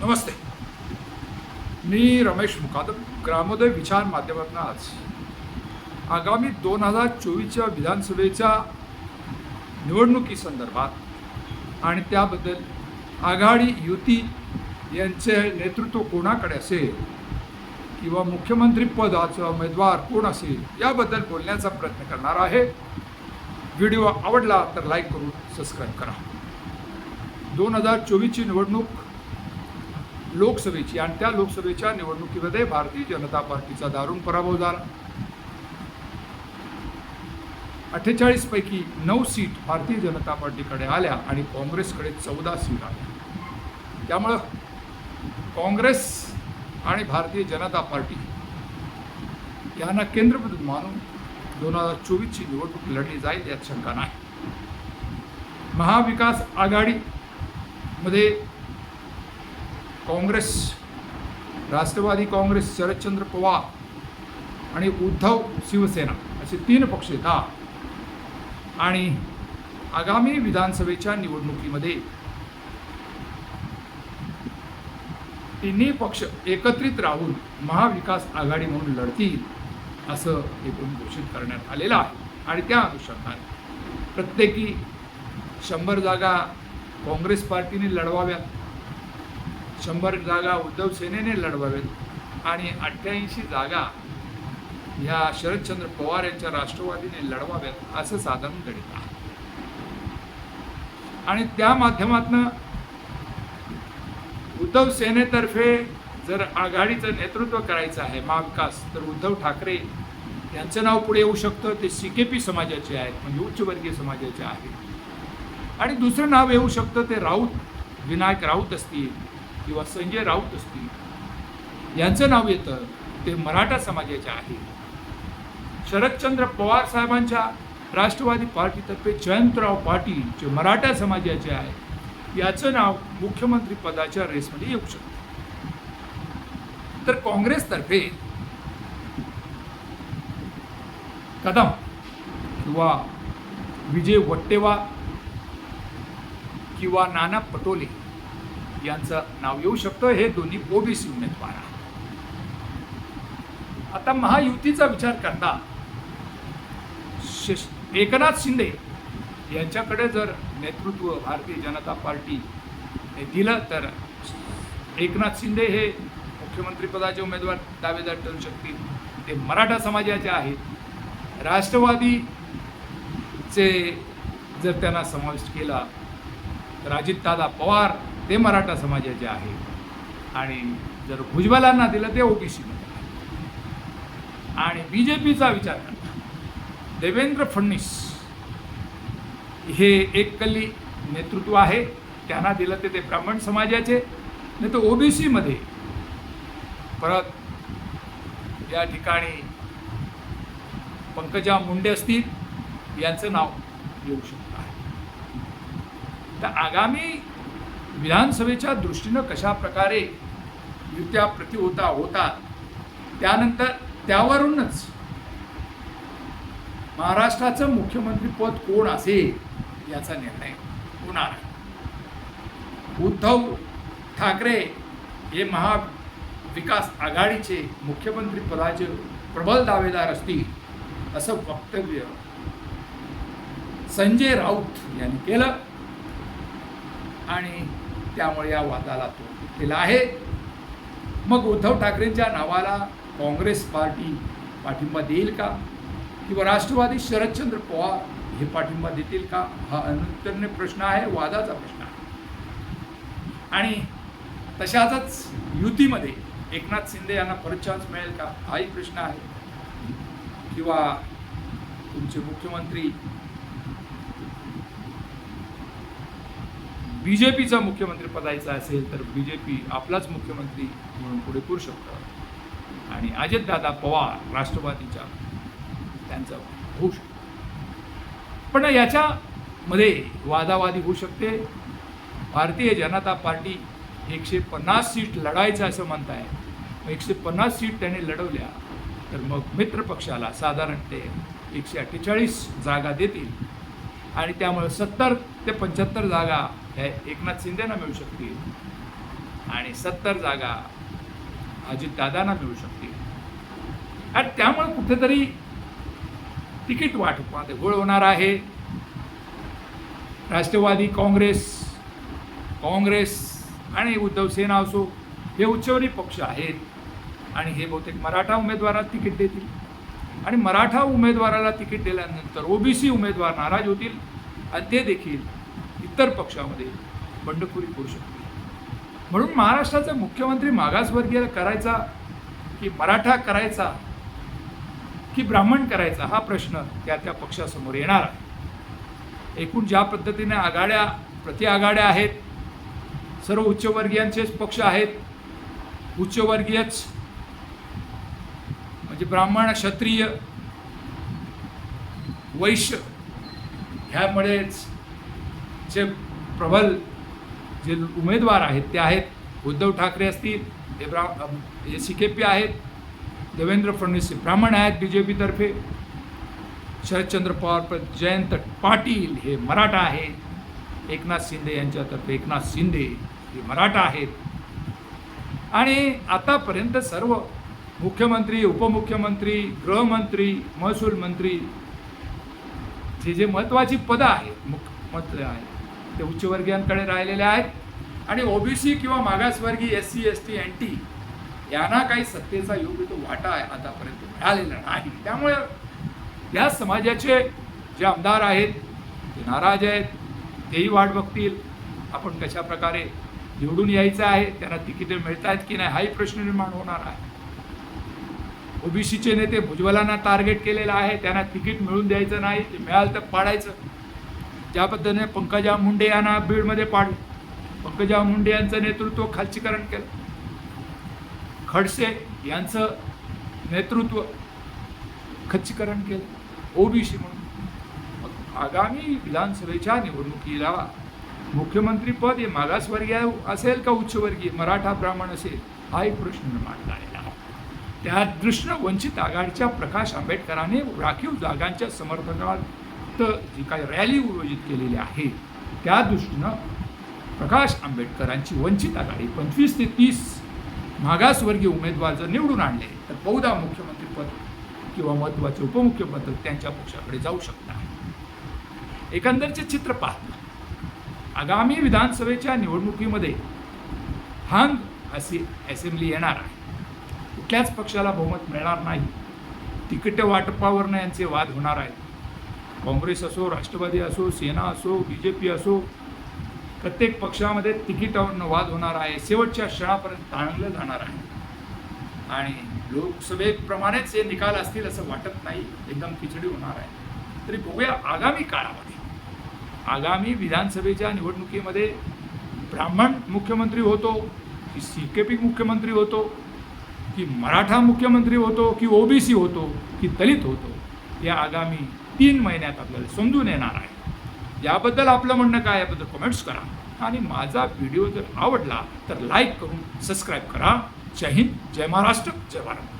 नमस्ते. मी रमेश मुकादम ग्रामोदय विचार माध्यमातून आज. आगामी दोन हजार चोवीसच्या विधानसभेच्या निवडणुकीसंदर्भात आणि त्याबद्दल आघाडी युती यांचे नेतृत्व कोणाकडे असेल किंवा मुख्यमंत्रीपदाचा उमेदवार कोण असेल याबद्दल बोलण्याचा प्रयत्न करणार आहे. व्हिडिओ आवडला तर लाईक करून सबस्क्राईब करा. दोन हजार चोवीसची निवडणूक लोकसभेची आणि त्या लोकसभेच्या निवडणुकीमध्ये भारतीय जनता पार्टीचा दारुण पराभव झाला. अठ्ठेचाळीस पैकी नऊ सीट भारतीय जनता पार्टीकडे आल्या आणि काँग्रेसकडे चौदा सीट आल्या. त्यामुळं काँग्रेस आणि भारतीय जनता पार्टी यांना केंद्रबिंदू मानून दोन हजार चोवीसची निवडणूक लढली जाईल यात शंका नाही. महाविकास आघाडीमध्ये काँग्रेस राष्ट्रवादी काँग्रेस शरदचंद्र पवार आणि उद्धव शिवसेना असे तीन पक्ष येतात आणि आगामी विधानसभेच्या निवडणुकीमध्ये तिन्ही पक्ष एकत्रित राहून महाविकास आघाडी म्हणून लढतील असं एकूण घोषित करण्यात आलेलं आहे. आणि त्या अनुषंगाने प्रत्येकी शंभर जागा काँग्रेस पार्टीने लढवाव्यात. शंभर जागा उद्धव सेनेने लढवावेत. आणि अठ्ठ्याऐंशी जागा ह्या शरदचंद्र पवार यांच्या राष्ट्रवादीने लढवाव्यात असं साधारण गणित आहे. आणि त्या माध्यमातनं उद्धव सेनेतर्फे जर आघाडीचं नेतृत्व करायचं आहे महाविकास तर उद्धव ठाकरे यांचं नाव पुढे येऊ शकतं. ते सी के पी समाजाचे आहेत म्हणजे उच्चवर्गीय समाजाचे आहेत. आणि दुसरं नाव येऊ शकतं ते राऊत विनायक राऊत असतील. किंवा संजय राऊत असतील यांचं नाव येतं ते मराठा समाजाचे आहे शरदचंद्र पवार साहेबांच्या राष्ट्रवादी पार्टीतर्फे जयंतराव पाटील जे मराठा समाजाचे आहे याचं नाव मुख्यमंत्री पदाच्या रेसमध्ये येऊ शकतं. तर काँग्रेसतर्फे कदम किंवा विजय वट्टेवा किंवा नाना पटोले यांचं नाव येऊ शकतं. हे दोन्ही ओबीसी उमेदवार आहेत. आता महायुतीचा विचार करता एकनाथ शिंदे यांच्याकडे जर नेतृत्व भारतीय जनता पार्टी दिलं तर एकनाथ शिंदे हे मुख्यमंत्रीपदाचे उमेदवार दावेदार ठरू शकतील. ते मराठा समाजाचे आहेत. राष्ट्रवादीचे जर त्यांना समाविष्ट केला तर अजितदादा पवार ते मराठा समाजाचे आहे. आणि जर भुजबलांना दिलं ते ओबीसीमध्ये आणि बी जे पीचा विचार करता देवेंद्र फडणवीस हे एककल्ली नेतृत्व आहे. त्यांना दिलं ते ते ब्राह्मण समाजाचे. नाही तर ओबीसीमध्ये परत या ठिकाणी पंकजा मुंडे असतील यांचं नाव येऊ शकतं. तर आगामी विधानसभेच्या दृष्टीनं कशा प्रकारे युत्या प्रतिहोता होतात त्यानंतर त्यावरूनच महाराष्ट्राचं मुख्यमंत्रीपद कोण असेल याचा निर्णय होणार आहे. उद्धव ठाकरे हे महाविकास आघाडीचे मुख्यमंत्री पदाचे प्रबल दावेदार असतील असं वक्तव्य संजय राऊत यांनी केलं. आणि त्यामुळे या वादाला तो केला आहे. मग उद्धव ठाकरेंच्या नावाला काँग्रेस पार्टी पाठिंबा देईल का? किंवा राष्ट्रवादी शरदचंद्र पवार हे पाठिंबा देतील का? हा अनुत्तरने प्रश्न आहे वादाचा प्रश्न आहे. आणि तशातच युतीमध्ये एकनाथ शिंदे यांना परत चान्स मिळेल का? हाही प्रश्न आहे. किंवा तुमचे मुख्यमंत्री बी जे पीचा मुख्यमंत्री पदायचा असेल तर बी जे पी आपलाच मुख्यमंत्री म्हणून पुढे करू शकतं. आणि अजितदादा पवार राष्ट्रवादीच्या त्यांचा होऊ शकतो. पण याच्यामध्ये वादावादी होऊ शकते. भारतीय जनता पार्टी एकशे पन्नास सीट लढायचं असं म्हणत आहे एकशे पन्नास सीट त्याने लढवल्या तर मग मित्रपक्षाला साधारण ते एकशे अठ्ठेचाळीस जागा देतील. आणि त्यामुळे सत्तर ते पंच्याहत्तर जागा हे एकनाथ शिंदेना मिळू शकतील. आणि सत्तर जागा अजितदादांना मिळू शकतील. आणि त्यामुळे कुठेतरी तिकीट वाटपात घोळ होणार आहे. राष्ट्रवादी काँग्रेस काँग्रेस आणि उद्धव सेना असो हे उच्चवरी पक्ष आहेत. आणि हे बहुतेक मराठा उमेदवाराला तिकीट देतील. आणि मराठा उमेदवाराला तिकीट दिल्यानंतर ओबीसी उमेदवार नाराज होतील. आणि ते देखील इतर पक्षामध्ये बंडखोरी करू शकते. म्हणून महाराष्ट्राचा मुख्यमंत्री मागासवर्गीय करायचा की मराठा करायचा की ब्राह्मण करायचा हा प्रश्न त्या त्या पक्षासमोर येणार आहे. एकूण ज्या पद्धतीने आघाड्या प्रति आघाड्या आहेत सर्व उच्चवर्गीयांचेच पक्ष आहेत उच्चवर्गीयच म्हणजे ब्राह्मण क्षत्रिय वैश्य ह्यामुळेच चे प्रबल जे उमेदवार आहेत ते आहेत. उद्धव ठाकरे असतील हे ब्रा हे सी के पी आहेत. देवेंद्र फडणवीस ब्राह्मण आहेत बी जे पीतर्फे शरदचंद्र पवार पर जयंत पाटील हे मराठा आहेत. एकनाथ शिंदे यांच्यातर्फे एकनाथ शिंदे हे मराठा आहेत. आणि आतापर्यंत सर्व मुख्यमंत्री उपमुख्यमंत्री गृहमंत्री महसूल मंत्री जे जे महत्त्वाची पदं आहेत मुख्य मत आहेत ते उच्चवर्गीयांकडे राहिलेले आहेत. आणि ओबीसी किंवा मागासवर्गीय S C S T N T यांना काही सत्तेचा योग्य तो वाटा आहे आतापर्यंत मिळालेला नाही. त्यामुळे या समाजाचे जे आमदार आहेत ते नाराज आहेत तेही वाट बघतील. आपण कशा प्रकारे निवडून यायचं आहे त्यांना तिकिटे मिळत आहेत की नाही हाही प्रश्न निर्माण होणार आहे. ओबीसीचे नेते भुजबलांना टार्गेट केलेलं आहे त्यांना तिकीट मिळून द्यायचं नाही ते मिळालं तर पाडायचं. ज्या पद्धतीने पंकजा मुंडे यांना बीडमध्ये पाडलं पंकजा मुंडे यांचं नेतृत्व खालचीकरण केलं. खडसे यांचं नेतृत्व खच्चीकरण केलं ओबीसी म्हणून. आगामी विधानसभेच्या निवडणुकीला मुख्यमंत्रीपद हे मागासवर्गीय असेल का उच्चवर्गीय? मराठा ब्राह्मण असेल हा एक प्रश्न निर्माण झालेला आहे. त्या दृष्टीनं वंचित आघाडीच्या प्रकाश आंबेडकरांनी राखीव जागांच्या फक्त जी काही रॅली आयोजित केलेली आहे त्या दृष्टीनं प्रकाश आंबेडकरांची वंचित आघाडी पंचवीस ते तीस मागासवर्गीय उमेदवार जर निवडून आणले तर बहुधा मुख्यमंत्रीपद किंवा महत्त्वाचे उपमुख्यपद त्यांच्या पक्षाकडे जाऊ शकतात एकंदरचे चित्र पाहता आगामी विधानसभेच्या निवडणुकीमध्ये हांग अशी असेंब्ली येणार आहे. कुठल्याच पक्षाला बहुमत मिळणार नाही. तिकीट वाटपावरनं यांचे वाद होणार आहेत. काँग्रेस असो राष्ट्रवादी असो सेना असो बी जे पी असो प्रत्येक पक्षामध्ये तिकिटावरनं वाद होणार आहे. शेवटच्या क्षणापर्यंत ताणलं जाणार आहे. आणि लोकसभेप्रमाणेच हे निकाल असतील असं वाटत नाही. एकदम खिचडी होणार आहे. तरी बघूया आगामी काळामध्ये. आगामी विधानसभेच्या निवडणुकीमध्ये ब्राह्मण मुख्यमंत्री होतो की सी के पी मुख्यमंत्री होतो की मराठा मुख्यमंत्री होतो की ओबीसी होतो की दलित होतो या आगामी तीन महिन्यात आपल्याला समजून येणार आहे. याबद्दल आपलं म्हणणं काय याबद्दल कमेंट्स करा. आणि माझा व्हिडिओ जर आवडला तर लाईक करून सबस्क्राईब करा. जय हिंद जय महाराष्ट्र जय भारत.